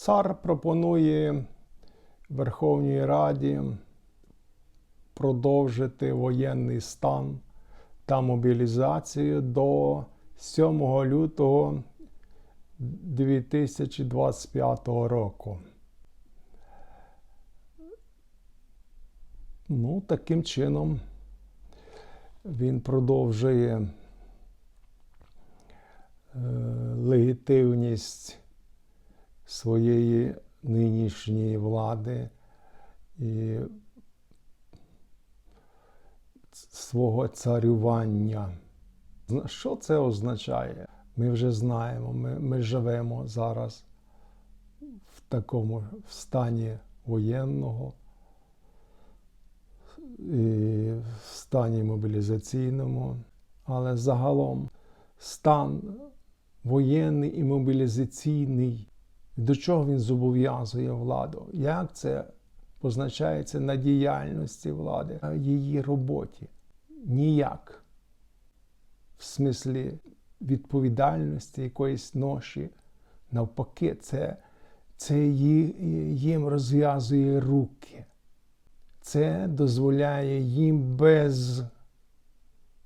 Цар пропонує Верховній Раді продовжити воєнний стан та мобілізацію до 7 лютого 2025 року. Ну, таким чином він продовжує е, легітимність своєї нинішньої влади і свого царювання. Що це означає? Ми вже знаємо, ми, ми живемо зараз в такому стані воєнного і в стані мобілізаційному, але загалом стан воєнний і мобілізаційний, до чого він зобов'язує владу? Як це позначається на діяльності влади, а її роботі? Ніяк. В смислі відповідальності, якоїсь ноші. Навпаки, це, це їм розв'язує руки. Це дозволяє їм без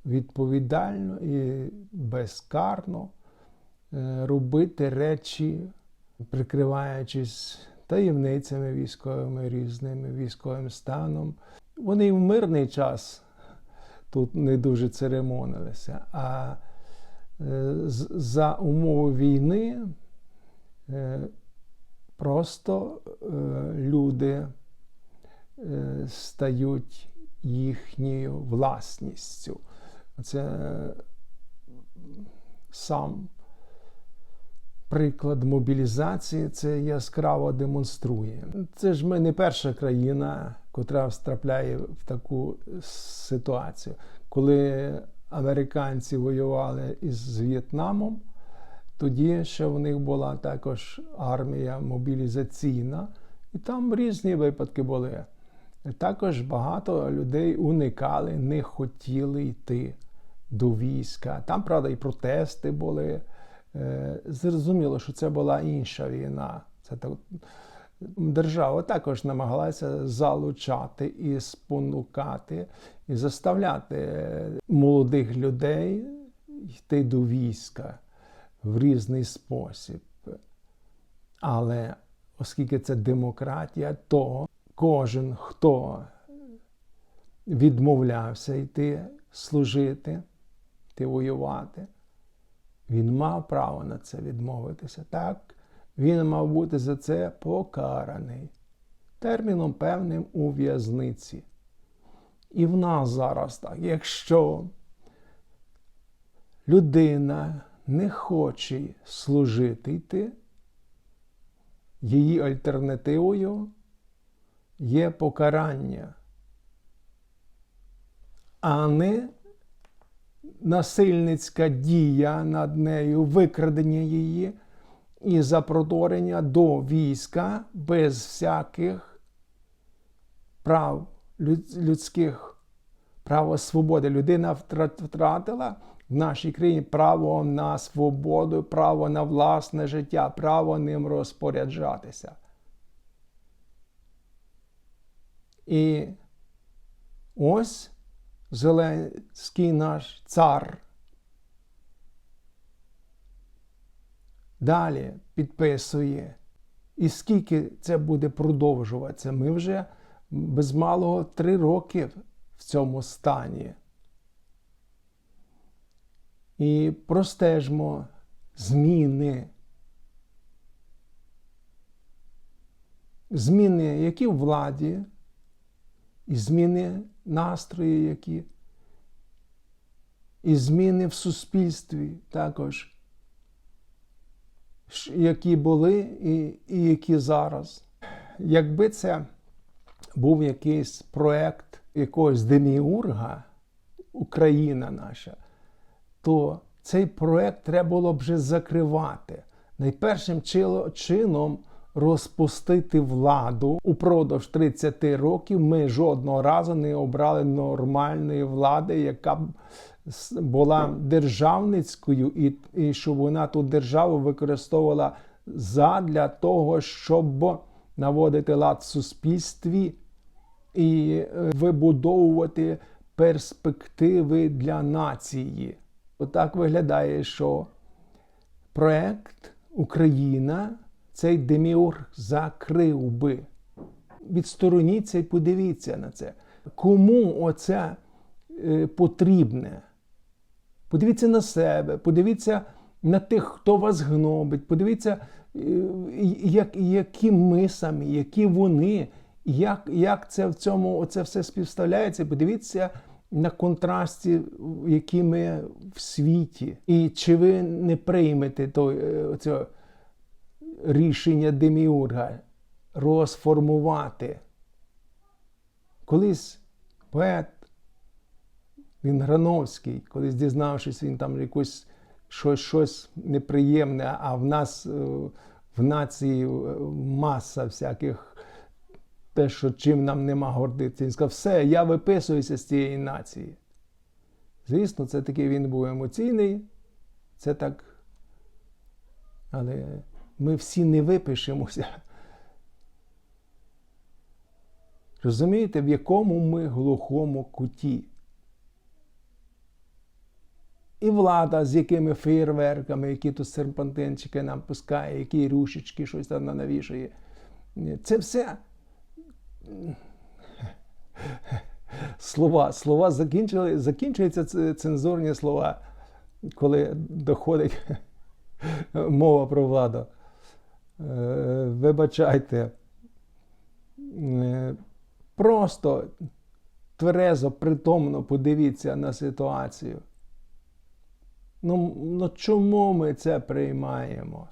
відповідально і безкарно е, робити речі, прикриваючись таємницями військовими різними, військовим станом. Вони в мирний час тут не дуже церемонилися, а е, за умови війни е, просто е, люди стають їхньою власністю. Це сам приклад мобілізації це яскраво демонструє. Це ж ми не перша країна, котра втрапляє в таку ситуацію. Коли американці воювали із В'єтнамом, тоді ще в них була також армія мобілізаційна, і там різні випадки були. Також багато людей уникали, не хотіли йти до війська. Там, правда, і протести були. Е, Зрозуміло, що це була інша війна. Це так, держава також намагалася залучати і спонукати, і заставляти молодих людей йти до війська в різний спосіб. Але оскільки це демократія, то кожен, хто відмовлявся йти служити, йти воювати, він мав право на це відмовитися. Так, він мав бути за це покараний терміном певним у в'язниці. І в нас зараз так, якщо людина не хоче служити йти, її альтернативою є покарання, а не насильницька дія над нею, викрадення її і запроторення до війська без всяких прав людських, право свободи. Людина втратила в нашій країні право на свободу, право на власне життя, право ним розпоряджатися. І ось Зеленський наш цар. Далі підписує. І скільки це буде продовжуватися? Ми вже без малого три роки в цьому стані. І простежмо зміни. Зміни, які в владі, і зміни настрої, які, і зміни в суспільстві також, які були і, і які зараз. Якби це був якийсь проект якогось деміурга, Україна наша, то цей проект треба було б вже закривати. Найпершим чином розпустити владу упродовж 30 років. Ми жодного разу не обрали нормальної влади, яка б була державницькою, і, і щоб вона ту державу використовувала задля того, щоб наводити лад в суспільстві і е, вибудовувати перспективи для нації. Отак виглядає, що проект Україна цей деміург закрив би. Відстороніться і подивіться на це. Кому оце е, потрібне? Подивіться на себе, подивіться на тих, хто вас гнобить, подивіться, е, як, які ми самі, які вони, як, як це в цьому оце все співставляється. Подивіться на контрасті, які ми в світі. І чи ви не приймете той, е, оце рішення Деміурга розформувати? Колись поет він Грановський, колись дізнавшись, він там якось щось, щось неприємне, а в нас е, в нації е, маса всяких, те, що чим нам нема гордитися. Він сказав, все, я виписуюся з цієї нації. Звісно, це такий він був емоційний, це так. Але ми всі не випишемося. Розумієте, в якому ми глухому куті? І влада з якими фейерверками, які тут серпантинчики нам пускає, які рушечки, щось там навішує. Це все слова. Слова закінчили, закінчуються цензурні слова, коли доходить мова про владу. Е, Вибачайте. Е, Просто тверезо, притомно подивіться на ситуацію. Ну, ну чому ми це приймаємо?